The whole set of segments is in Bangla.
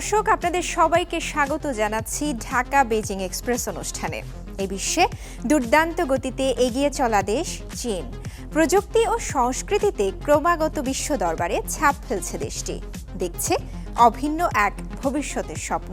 দর্শক, আপনাদের সবাইকে স্বাগত জানাচ্ছি ঢাকা বেজিং এক্সপ্রেস অনুষ্ঠানে। এ বিশ্বে দুর্দান্ত গতিতে এগিয়ে চলা দেশ চীন। প্রযুক্তি ও সংস্কৃতিতে ক্রমাগত বিশ্ব দরবারে ছাপ ফেলছে দেশটি। দেখছে অভিন্ন এক ভবিষ্যতের স্বপ্ন।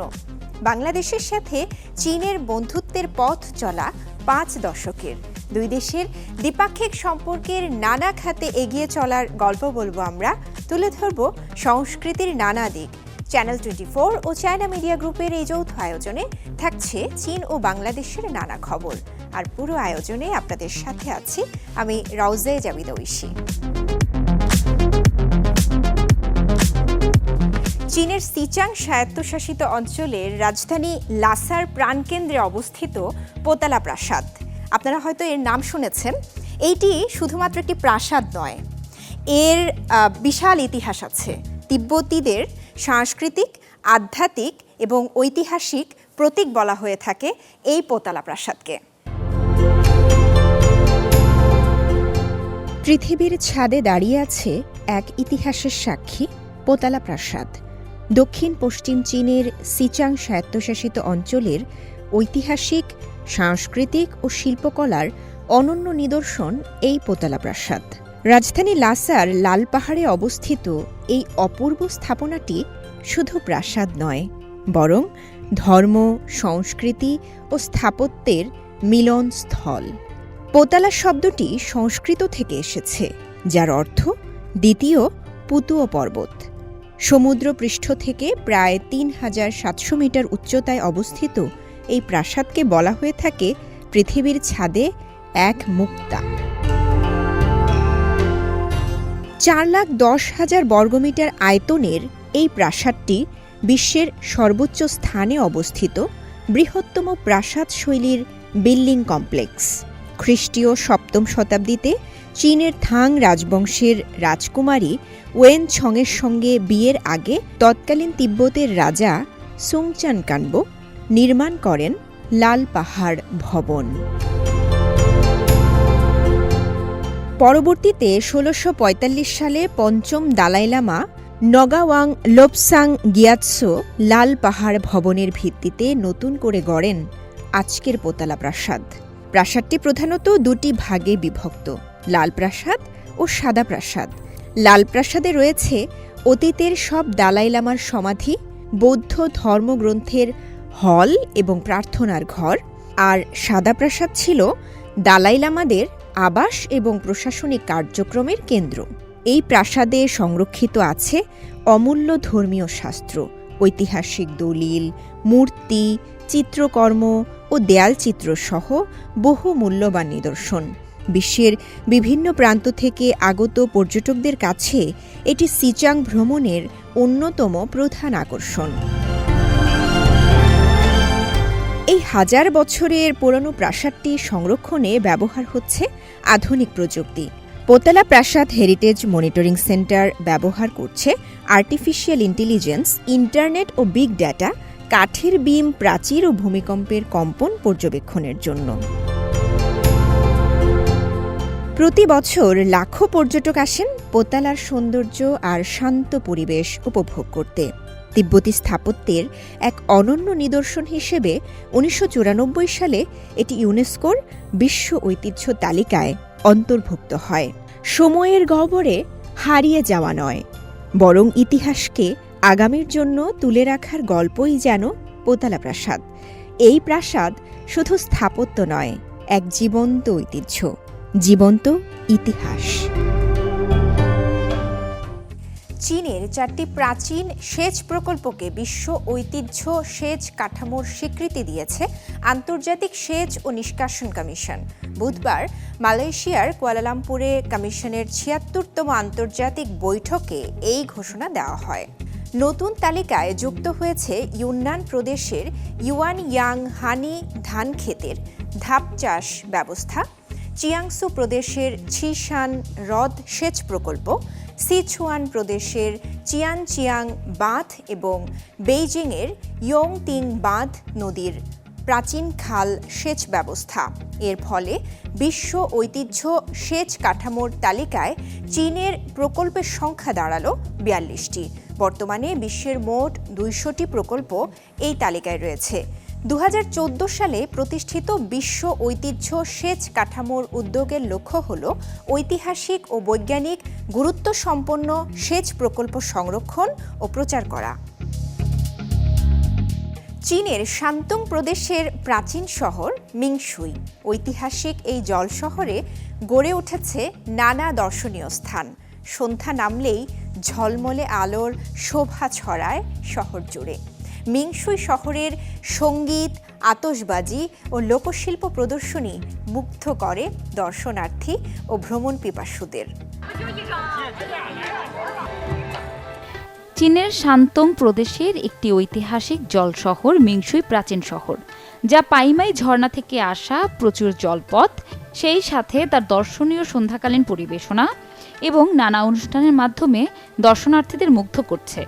বাংলাদেশের সাথে চীনের বন্ধুত্বের পথ চলা পাঁচ দশকের। দুই দেশের দ্বিপাক্ষিক সম্পর্কের নানা খাতে এগিয়ে চলার গল্প বলব আমরা। তুলে ধরব সংস্কৃতির নানা দিক। চ্যানেল টোয়েন্টি ও চায়না মিডিয়া গ্রুপের এই যৌথ আয়োজনে থাকছে চীন ও বাংলাদেশের নানা খবর। আর পুরো আয়োজনে আপনাদের সাথে আছি আমি রওজে জাবিদ ঐশী। চীনের সিচাং স্বায়ত্তশাসিত অঞ্চলের রাজধানী লাসার প্রাণকেন্দ্রে অবস্থিত পোতালা প্রাসাদ। আপনারা হয়তো এর নাম শুনেছেন। এইটি শুধুমাত্র একটি প্রাসাদ নয়, এর বিশাল ইতিহাস আছে। তিব্বতীদের সাংস্কৃতিক, আধ্যাত্মিক এবং ঐতিহাসিক প্রতীক বলা হয়ে থাকে এই পোতালা প্রাসাদকে। পৃথিবীর ছাদে দাঁড়িয়ে আছে এক ইতিহাসের সাক্ষী পোতালা প্রাসাদ। দক্ষিণ পশ্চিম চীনের সিচাং স্বায়ত্তশাসিত অঞ্চলের ঐতিহাসিক, সাংস্কৃতিক ও শিল্পকলার অনন্য নিদর্শন এই পোতালা প্রাসাদ। রাজধানী লাসার লাল পাহাড়ে অবস্থিত এই অপূর্ব স্থাপনাটি শুধু প্রাসাদ নয়, বরং ধর্ম, সংস্কৃতি ও স্থাপত্যের মিলন স্থল পোতালা শব্দটি সংস্কৃত থেকে এসেছে, যার অর্থ দ্বিতীয় পুতুয় পর্বত। সমুদ্রপৃষ্ঠ থেকে প্রায় তিন হাজার সাতশো মিটার উচ্চতায় অবস্থিত এই প্রাসাদকে বলা হয়ে থাকে পৃথিবীর ছাদে এক মুক্তা। চার লাখ দশ হাজার বর্গমিটার আয়তনের এই প্রাসাদটি বিশ্বের সর্বোচ্চ স্থানে অবস্থিত বৃহত্তম প্রাসাদ শৈলীর বিল্ডিং কমপ্লেক্স। খ্রিস্টীয় সপ্তম শতাব্দীতে চীনের থাং রাজবংশের রাজকুমারী ওয়েন ছংয়ের সঙ্গে বিয়ের আগে তৎকালীন তিব্বতের রাজা সুংচান কানবো নির্মাণ করেন লাল পাহাড় ভবন। পরবর্তীতে ষোলোশো সালে পঞ্চম দালাই লামা নগাওয়াং লোপসাং গিয়াৎসো লাল পাহাড় ভবনের ভিত্তিতে নতুন করে গড়েন আজকের পোতালা প্রাসাদ। প্রাসাদটি প্রধানত দুটি ভাগে বিভক্ত, লাল প্রাসাদ ও সাদা প্রাসাদ। লাল প্রাসাদে রয়েছে অতীতের সব দালাই লামার সমাধি, বৌদ্ধ ধর্মগ্রন্থের হল এবং প্রার্থনার ঘর, আর সাদা প্রাসাদ ছিল দালাই লামাদের আবাস এবং প্রশাসনিক কার্যক্রমের কেন্দ্র। এই প্রাসাদে সংরক্ষিত আছে অমূল্য ধর্মীয় শাস্ত্র, ঐতিহাসিক দলিল, মূর্তি, চিত্রকর্ম ও দেয়ালচিত্র সহ বহু মূল্যবান নিদর্শন। বিশ্বের বিভিন্ন প্রান্ত থেকে আগত পর্যটকদের কাছে এটি সিচাং ভ্রমণের অন্যতম প্রধান আকর্ষণ। এই হাজার বছরের পুরনো প্রাসাদটি সংরক্ষণে ব্যবহার হচ্ছে আধুনিক প্রযুক্তি। পোতালা প্রাসাদ হেরিটেজ মনিটরিং সেন্টার ব্যবহার করছে আর্টিফিশিয়াল ইন্টেলিজেন্স ইন্টারনেট ও বিগ ডেটা কাঠের বিম, প্রাচীর ও ভূমিকম্পের কম্পন পর্যবেক্ষণের জন্য। প্রতি বছর লাখো পর্যটক আসেন পোতালার সৌন্দর্য আর শান্ত পরিবেশ উপভোগ করতে। তিব্বতী স্থাপত্যের এক অনন্য নিদর্শন হিসেবে উনিশশো চুরানব্বই সালে এটি ইউনেস্কোর বিশ্ব ঐতিহ্য তালিকায় অন্তর্ভুক্ত হয়। সময়ের গহ্বরে হারিয়ে যাওয়া নয়, বরং ইতিহাসকে আগামীর জন্য তুলে রাখার গল্পই যেন পোতালা প্রাসাদ। এই প্রাসাদ শুধু স্থাপত্য নয়, এক জীবন্ত ঐতিহ্য, জীবন্ত ইতিহাস। চীনের চারটি প্রাচীন সেচ প্রকল্পকে বিশ্ব ঐতিহ্য সেচ কাঠামোর স্বীকৃতি দিয়েছে আন্তর্জাতিক সেচ ও নিষ্কাশন কমিশন। বুধবার মালয়েশিয়ার কুয়ালালামপুরে কমিশনের ছিয়াত্তরতম আন্তর্জাতিক বৈঠকে এই ঘোষণা দেওয়া হয়। নতুন তালিকায় যুক্ত হয়েছে ইউনান প্রদেশের ইউয়ান ইয়াং হানি ধান ক্ষেতের ধাপ চাষ ব্যবস্থা, চিয়াংসু প্রদেশের ছিশান হ্রদ সেচ প্রকল্প সিচুয়ান প্রদেশের চিয়ান চিয়াং বাঁধ এবং বেইজিংয়ের ইয়ংতিং বাঁধ নদীর প্রাচীন খাল সেচ ব্যবস্থা। এর ফলে বিশ্ব ঐতিহ্য সেচ কাঠামোর তালিকায় চীনের প্রকল্পের সংখ্যা দাঁড়াল বিয়াল্লিশটি। বর্তমানে বিশ্বের মোট দুইশোটি প্রকল্প এই তালিকায় রয়েছে। দু হাজার চৌদ্দ সালে প্রতিষ্ঠিত বিশ্ব ঐতিহ্য সেচ কাঠামোর উদ্যোগের লক্ষ্য হল ঐতিহাসিক ও বৈজ্ঞানিক গুরুত্বসম্পন্ন সেচ প্রকল্প সংরক্ষণ ও প্রচার করা। চীনের শান্তং প্রদেশের প্রাচীন শহর মিংসুই। ঐতিহাসিক এই জল শহরে গড়ে উঠেছে নানা দর্শনীয় স্থান। সন্ধ্যা নামলেই ঝলমলে আলোর শোভা ছড়ায় শহর জুড়ে। মিংসুই শহরের সংগীত আতসবাজি ও লোকশিল্প প্রদর্শনী মুগ্ধ করে দর্শনার্থী ও ভ্রমণ পিপাসুদের। চীনের শান্তং প্রদেশের একটি ঐতিহাসিক জল শহর মিংসুই প্রাচীন শহর, যা পাইমাই ঝর্ণা থেকে আসা প্রচুর জলপথ, সেই সাথে তার দর্শনীয় সন্ধ্যাকালীন পরিবেশনা এবং নানা অনুষ্ঠানের মাধ্যমে দর্শনার্থীদের মুগ্ধ করছে।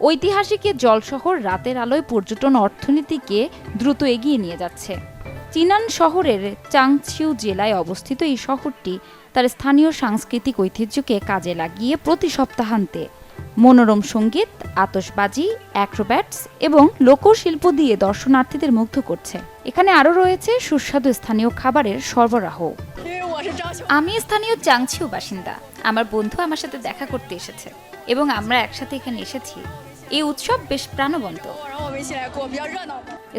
ঐতিহাসিক এ জল শহর রাতের আলোয় পর্যটন অর্থনীতিকে দ্রুত এগিয়ে নিয়ে যাচ্ছে। চিনান শহরের চাংছিউ জেলায় অবস্থিত এই শহরটি তার স্থানীয় সাংস্কৃতিক ঐতিহ্যকে কাজে লাগিয়ে প্রতি সপ্তাহান্তে মনোরম সংগীত, আতশবাজি, অ্যাক্রোব্যাটস এবং লোকশিল্প দিয়ে দর্শনার্থীদের মুগ্ধ করছে। এখানে আরও রয়েছে সুস্বাদু স্থানীয় খাবারের সরবরাহ আমি স্থানীয় চাংছিউ বাসিন্দা। আমার বন্ধু আমার সাথে দেখা করতে এসেছে এবং আমরা একসাথে এখানে এসেছি। এই উৎসব বেশ প্রাণবন্ত।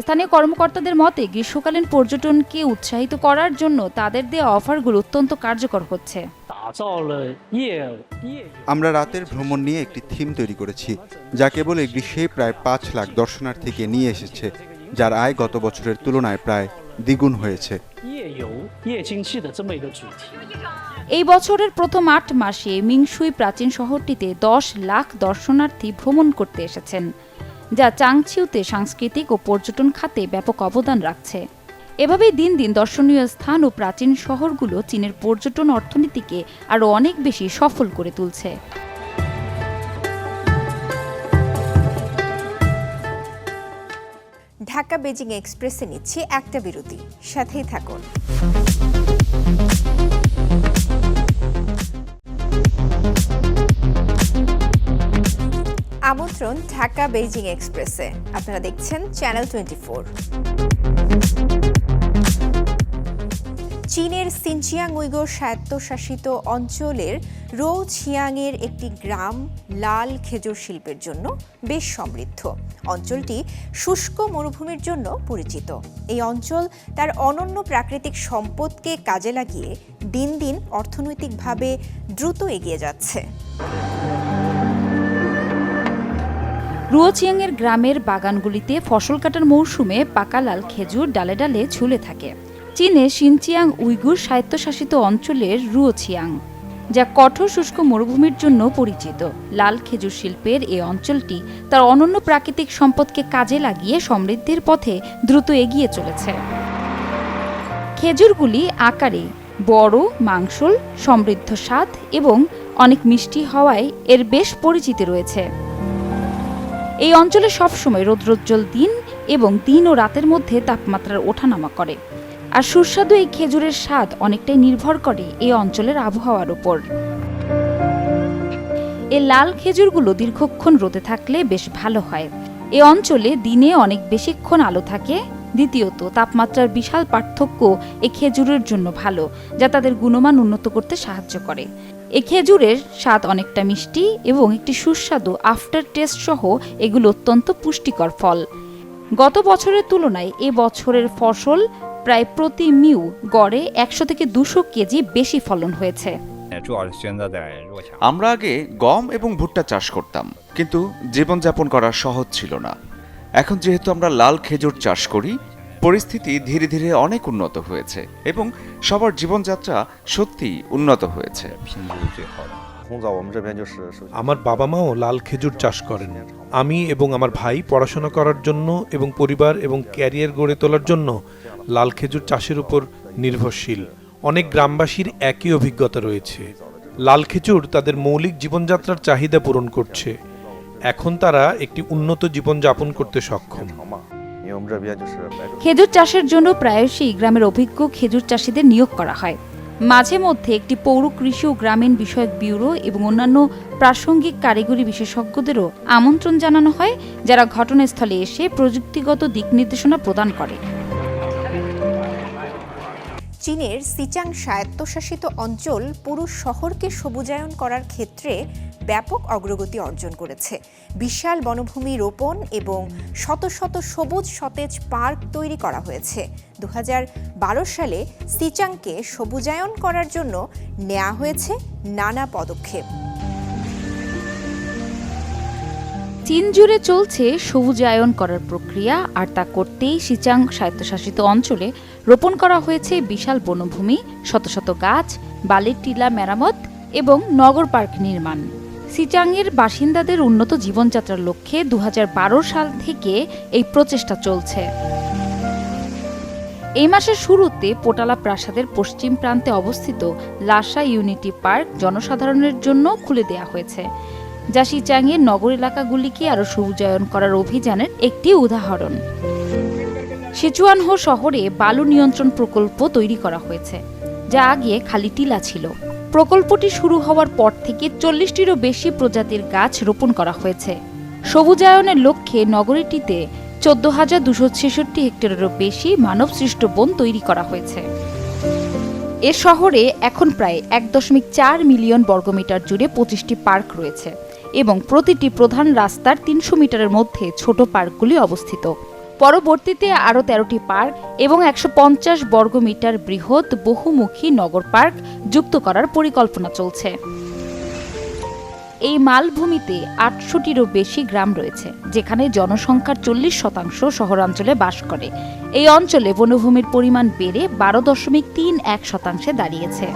স্থানীয় কর্মকর্তাদের মতে, গ্রীষ্মকালীন পর্যটনকে উৎসাহিত করার জন্য তাদের দেওয়া অফারগুলো অত্যন্ত কার্যকর হচ্ছে। আমরা রাতের ভ্রমণ নিয়ে একটি থিম তৈরি করেছি, যা কেবল এই গ্রীষ্মে প্রায় পাঁচ লাখ দর্শনার্থীকে নিয়ে এসেছে, যার আয় গত বছরের তুলনায় প্রায় দ্বিগুণ হয়েছে। এই বছরের প্রথম আট মাসে মিংসুই প্রাচীন শহরটিতে দশ লাখ দর্শনার্থী ভ্রমণ করতে এসেছেন, যা চাংছিউতে সাংস্কৃতিক ও পর্যটন খাতে ব্যাপক অবদান রাখছে। এভাবেই দিন দিন দর্শনীয় স্থান ও প্রাচীন শহরগুলো চীনের পর্যটন অর্থনীতিকে আরও অনেক বেশি সফল করে তুলছে। ঢাকা বেজিং এক্সপ্রেসে নিচ্ছি একটা বিরতি। সাথেই থাকুন। আমন্ত্রণ ঢাকা বেজিং এক্সপ্রেসে। আপনারা দেখছেন চ্যানেল টোয়েন্টি চীনের সিনচিয়াং উইগোর স্বায়ত্তশাসিত অঞ্চলের রো ছিয়াংয়ের একটি গ্রাম লাল খেজুর শিল্পের জন্য বেশ সমৃদ্ধ। অঞ্চলটি শুষ্ক মরুভূমির জন্য পরিচিত। এই অঞ্চল তার অনন্য প্রাকৃতিক সম্পদকে কাজে লাগিয়ে দিন দিন অর্থনৈতিকভাবে দ্রুত এগিয়ে যাচ্ছে। রুয়োচিয়াংয়ের গ্রামের বাগানগুলিতে ফসল কাটার মৌসুমে পাকা লাল খেজুর ডালে ডালে ঝুলে থাকে। চীনে সিনচিয়াং উইগুর স্বায়ত্তশাসিত অঞ্চলের রুয়োচিয়াং যা কঠোর শুষ্ক মরুভূমির জন্য পরিচিত। লাল খেজুর শিল্পের এই অঞ্চলটি তার অনন্য প্রাকৃতিক সম্পদকে কাজে লাগিয়ে সমৃদ্ধির পথে দ্রুত এগিয়ে চলেছে। খেজুরগুলি আকারে বড়, মাংসল, সমৃদ্ধ স্বাদ এবং অনেক মিষ্টি হওয়ায় এর বেশ পরিচিতি রয়েছে। এই অঞ্চলে সবসময় রৌদ্রোজ্জ্বল দিন এবং দিন ও রাতের মধ্যে তাপমাত্রার ওঠানামা করে। আর সুস্বাদু এই খেজুরের স্বাদ অনেকটাই নির্ভর করে এই অঞ্চলের আবহাওয়ার উপর। এ লাল খেজুরগুলো দীর্ঘক্ষণ রোদে থাকলে বেশ ভালো হয়। এ অঞ্চলে দিনে অনেক বেশিক্ষণ আলো থাকে। দ্বিতীয়ত, তাপমাত্রার বিশাল পার্থক্য এই খেজুরের জন্য ভালো, যা তাদের গুণমান উন্নত করতে সাহায্য করে। এ খেজুরের স্বাদ অনেকটা মিষ্টি এবং একটি সুস্বাদু আফটার টেস্ট সহ এগুলো অত্যন্ত পুষ্টিকর ফল। গত বছরের তুলনায় এ বছরের ফসল প্রায় প্রতি মিউ গড়ে একশো থেকে দুশো কেজি বেশি ফলন হয়েছে। আমরা আগে গম এবং ভুট্টা চাষ করতাম কিন্তু জীবনযাপন করা সহজ ছিল না। এখন যেহেতু আমরা লাল খেজুর চাষ করি পরিস্থিতি ধীরে ধীরে অনেক উন্নত হয়েছে এবং সবার জীবনযাত্রা সত্যি উন্নত হয়েছে। আমার বাবা মাও লাল খেজুর চাষ করেন। আমি এবং আমার ভাই পড়াশোনা করার জন্য এবং পরিবার এবং ক্যারিয়ার গড়ে তোলার জন্য লাল খেজুর চাষের উপর নির্ভরশীল। অনেক গ্রামবাসীর একই অভিজ্ঞতা রয়েছে। লাল খেজুর তাদের মৌলিক জীবনযাত্রার চাহিদা পূরণ করছে। এখন তারা একটি উন্নত জীবনযাপন করতে সক্ষম। খেজুর চাষের জন্য প্রায়শই গ্রামের অভিজ্ঞ খেজুর চাষিদের নিয়োগ করা হয়। মাঝে মধ্যে একটি পৌর কৃষি ও গ্রামীণ বিষয়ক ব্যুরো এবং অন্যান্য প্রাসঙ্গিক কারিগরি বিশেষজ্ঞদেরও আমন্ত্রণ জানানো হয়, যারা ঘটনাস্থলে এসে প্রযুক্তিগত দিক নির্দেশনা প্রদান করে। চীনের সিচাং স্বায়ত্তশাসিত অঞ্চল পুরো শহরকে সবুজায়ন করার ক্ষেত্রে ব্যাপক অগ্রগতি অর্জন করেছে। বিশাল বনভূমি রোপণ এবং শত শত সবুজ সতেজ পার্ক তৈরি করা হয়েছে। দু হাজার বারো সালে সিচাংকে সবুজায়ন করার জন্য নেওয়া হয়েছে নানা পদক্ষেপ। চীন জুড়ে চলছে সবুজায়ন করার প্রক্রিয়া, আর তা করতেই সিচাং স্বায়ত্তশাসিত অঞ্চলে রোপণ করা হয়েছে বিশাল বনভূমি, শত শত গাছ, বালির টিলা মেরামত এবং নগর পার্ক নির্মাণ। সিচাংয়ের বাসিন্দাদের উন্নত জীবনযাত্রার লক্ষ্যে দু হাজার বারো সাল থেকে এই প্রচেষ্টা চলছে। এই মাসের শুরুতে পোটালা প্রাসাদের পশ্চিম প্রান্তে অবস্থিত লাসা ইউনিটি পার্ক জনসাধারণের জন্য খুলে দেওয়া হয়েছে। যা সিচাংয়ের নগর এলাকাগুলিকে আরও সবুজায়ন করার অভিযানের একটি উদাহরণ। সিচুয়ানহো শহরে বালু নিয়ন্ত্রণ প্রকল্প তৈরি করা হয়েছে, যা আগে খালি টিলা ছিল। প্রকল্পটি শুরু হওয়ার পর থেকে চল্লিশটিরও বেশি প্রজাতির গাছ রোপণ করা হয়েছে। সবুজায়নের লক্ষ্যে নগরীটিতে চোদ্দ হাজার দুশো ছেষট্টি হেক্টরেরও বেশি মানবসৃষ্ট বন তৈরি করা হয়েছে। এ শহরে এখন প্রায় এক দশমিক চার মিলিয়ন বর্গমিটার জুড়ে পঁচিশটি পার্ক রয়েছে। এবং প্রতিটি প্রধান রাস্তার তিনশো মিটারের মধ্যে ছোট পার্কগুলি অবস্থিত। পরবর্তীতে আরও তেরোটি পার্ক এবং একশো পঞ্চাশ বর্গমিটার বৃহৎ বহুমুখী নগর পার্ক যুক্ত করার পরিকল্পনা চলছে। এই মালভূমিতে আটশোটিরও বেশি গ্রাম রয়েছে, যেখানে জনসংখ্যার চল্লিশ শতাংশ শহরাঞ্চলে বাস করে। এই অঞ্চলে বনভূমির পরিমাণ বেড়ে বারো দশমিক তিন এক শতাংশে দাঁড়িয়েছে।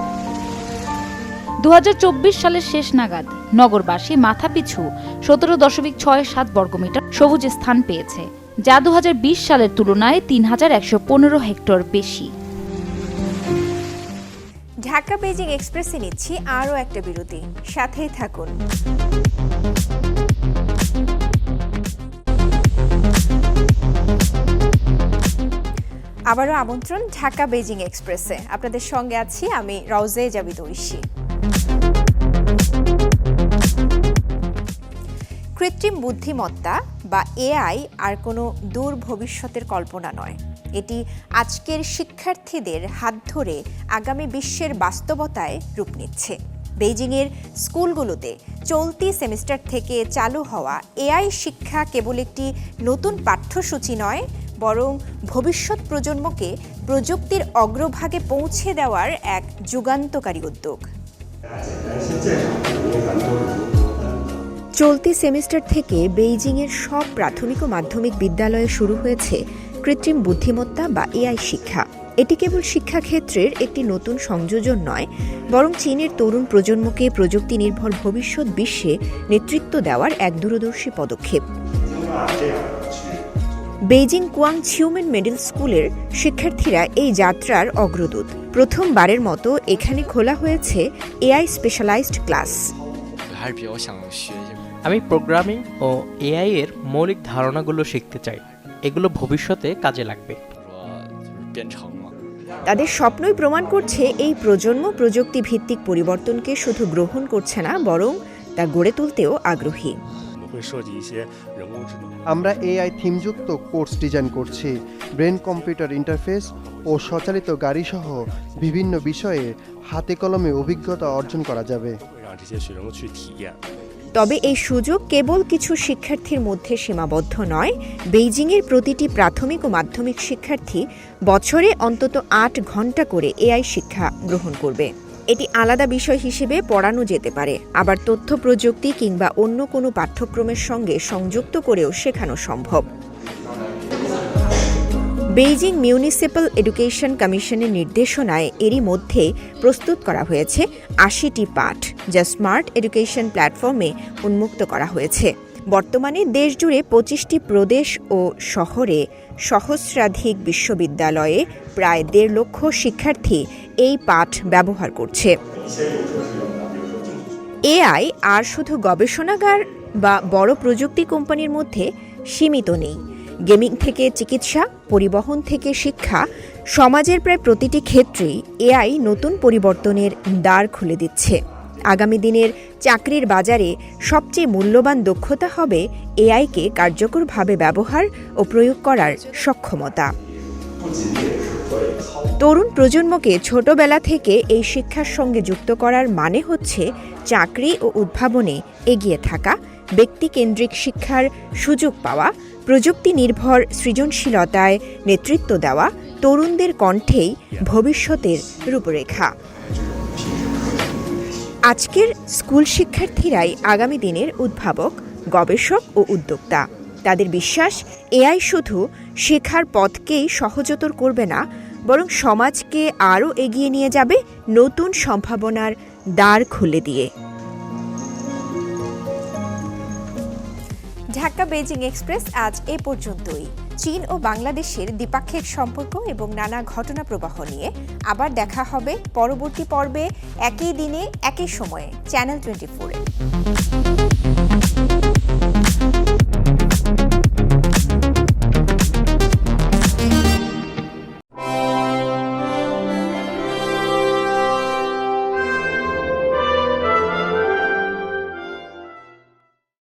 দু হাজার চব্বিশ সালের শেষ নাগাদ নগরবাসী মাথাপিছু সতেরো দশমিক ছয় সাত বর্গমিটার সবুজ স্থান পেয়েছে, যা দু হাজার বিশ সালের তুলনায় তিন হাজার একশো পনেরো হেক্টর বেশি। ঢাকা বেজিং এক্সপ্রেসে নিচ্ছি আরও একটা বিরতি। সাথেই থাকুন। আবারও আমন্ত্রণ ঢাকা বেজিং এক্সপ্রেসে। আপনাদের সঙ্গে আছি আমি রওজে জাবিদ ঐশী। কৃত্রিম বুদ্ধিমত্তা বা এআই আর কোনো দূর ভবিষ্যতের কল্পনা নয়। এটি আজকের শিক্ষার্থীদের হাত ধরে আগামী বিশ্বের বাস্তবতায় রূপ নিচ্ছে। বেইজিংয়ের স্কুলগুলোতে চলতি সেমিস্টার থেকে চালু হওয়া এআই শিক্ষা কেবল একটি নতুন পাঠ্যসূচি নয়, বরং ভবিষ্যৎ প্রজন্মকে প্রযুক্তির অগ্রভাগে পৌঁছে দেওয়ার এক যুগান্তকারী উদ্যোগ। চলতি সেমিস্টার থেকে বেইজিংয়ের সব প্রাথমিক ও মাধ্যমিক বিদ্যালয়ে শুরু হয়েছে কৃত্রিম বুদ্ধিমত্তা বা এআই শিক্ষা। এটি কেবল শিক্ষাক্ষেত্রের একটি নতুন সংযোজন নয়, বরং চীনের তরুণ প্রজন্মকে প্রযুক্তি নির্ভর ভবিষ্যৎ বিশ্বে নেতৃত্ব দেওয়ার এক দূরদর্শী পদক্ষেপ। বেইজিং কুয়াং ছিউমেন মিডল স্কুলের শিক্ষার্থীরা এই যাত্রার অগ্রদূত। প্রথমবারের মতো এখানে খোলা হয়েছে এআই স্পেশালাইজড ক্লাস। আমি প্রোগ্রামিং ও এআই এর মৌলিক ধারণাগুলো শিখতে চাই। এগুলো ভবিষ্যতে কাজে লাগবে। তাদের স্বপ্নই প্রমাণ করছে এই প্রজন্ম প্রযুক্তি ভিত্তিক পরিবর্তনকে শুধু গ্রহণ করছে না বরং তা গড়ে তুলতেও আগ্রহী। আমরা এআই থিমযুক্ত কোর্স ডিজাইন করছি। ব্রেন কম্পিউটার ইন্টারফেস ও স্বচালিত গাড়ি সহ বিভিন্ন বিষয়ে হাতে কলমে অভিজ্ঞতা অর্জন করা যাবে। তবে এই সুযোগ কেবল কিছু শিক্ষার্থীর মধ্যে সীমাবদ্ধ নয়। বেইজিংয়ের প্রতিটি প্রাথমিক ও মাধ্যমিক শিক্ষার্থী বছরে অন্তত আট ঘণ্টা করে এআই শিক্ষা গ্রহণ করবে। এটি আলাদা বিষয় হিসেবে পড়ানো যেতে পারে। আবার তথ্য প্রযুক্তি কিংবা অন্য কোনো পাঠ্যক্রমের সঙ্গে সংযুক্ত করেও শেখানো সম্ভব। বেইজিং মিউনিসিপ্যাল এডুকেশন কমিশনের নির্দেশনায় এরই মধ্যে প্রস্তুত করা হয়েছে আশিটি পাঠ, যা স্মার্ট এডুকেশন প্ল্যাটফর্মে উন্মুক্ত করা হয়েছে। বর্তমানে দেশজুড়ে পঁচিশটি প্রদেশ ও শহরে সহস্রাধিক বিশ্ববিদ্যালয়ে প্রায় দেড় লক্ষ শিক্ষার্থী এই পাঠ ব্যবহার করছে। এআই আর শুধু গবেষণাগার বা বড় প্রযুক্তি কোম্পানির মধ্যে সীমিত নেই। গেমিং থেকে চিকিৎসা, পরিবহন থেকে শিক্ষা, সমাজের প্রায় প্রতিটি ক্ষেত্রেই এআই নতুন পরিবর্তনের দ্বার খুলে দিচ্ছে। আগামী দিনের চাকরির বাজারে সবচেয়ে মূল্যবান দক্ষতা হবে এআইকে কার্যকরভাবে ব্যবহার ও প্রয়োগ করার সক্ষমতা। তরুণ প্রজন্মকে ছোটবেলা থেকে এই শিক্ষার সঙ্গে যুক্ত করার মানে হচ্ছে চাকরি ও উদ্ভাবনে এগিয়ে থাকা, ব্যক্তিকেন্দ্রিক শিক্ষার সুযোগ পাওয়া প্রযুক্তি নির্ভর সৃজনশীলতায় নেতৃত্ব দেওয়া তরুণদের কণ্ঠেই ভবিষ্যতের রূপরেখা। আজকের স্কুল শিক্ষার্থীরাই আগামী দিনের উদ্ভাবক, গবেষক ও উদ্যোক্তা। তাদের বিশ্বাস, এআই শুধু শেখার পথকেই সহজতর করবে না, বরং সমাজকে আরও এগিয়ে নিয়ে যাবে নতুন সম্ভাবনার দ্বার খুলে দিয়ে। ঢাকা বেজিং এক্সপ্রেস আজ এ পর্যন্তই। চীন ও বাংলাদেশের দ্বিপাক্ষিক সম্পর্ক এবং নানা ঘটনা প্রবাহ নিয়ে আবার দেখা হবে পরবর্তী পর্বে একই দিনে, একই সময়ে চ্যানেল টোয়েন্টি ফোরে